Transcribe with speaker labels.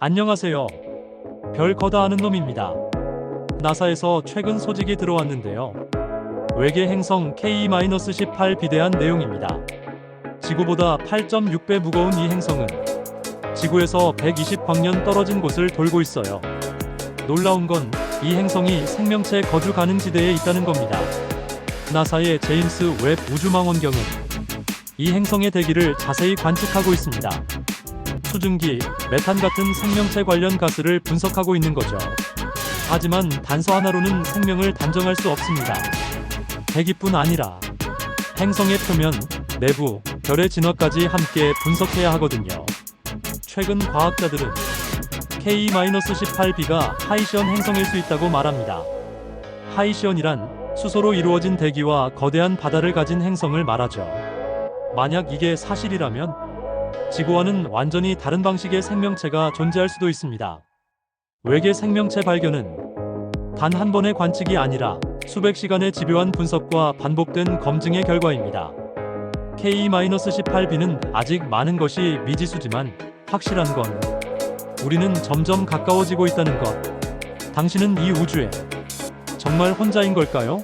Speaker 1: 안녕하세요. 별 거다 아는 놈입니다. 나사에서 최근 소식이 들어왔는데요. 외계 행성 K-18 비대한 내용입니다. 지구보다 8.6배 무거운 이 행성은 지구에서 120광년 떨어진 곳을 돌고 있어요. 놀라운 건 이 행성이 생명체 거주 가능 지대에 있다는 겁니다. 나사의 제임스 웹 우주망원경은 이 행성의 대기를 자세히 관측하고 있습니다. 수증기, 메탄 같은 생명체 관련 가스를 분석하고 있는 거죠. 하지만 단서 하나로는 생명을 단정할 수 없습니다. 대기뿐 아니라 행성의 표면, 내부, 별의 진화까지 함께 분석해야 하거든요. 최근 과학자들은 K-18b가 하이시언 행성일 수 있다고 말합니다. 하이시언이란 수소로 이루어진 대기와 거대한 바다를 가진 행성을 말하죠. 만약 이게 사실이라면 지구와는 완전히 다른 방식의 생명체가 존재할 수도 있습니다. 외계 생명체 발견은 단 한 번의 관측이 아니라 수백 시간의 집요한 분석과 반복된 검증의 결과입니다. K-18b는 아직 많은 것이 미지수지만 확실한 건 우리는 점점 가까워지고 있다는 것. 당신은 이 우주에 정말 혼자인 걸까요?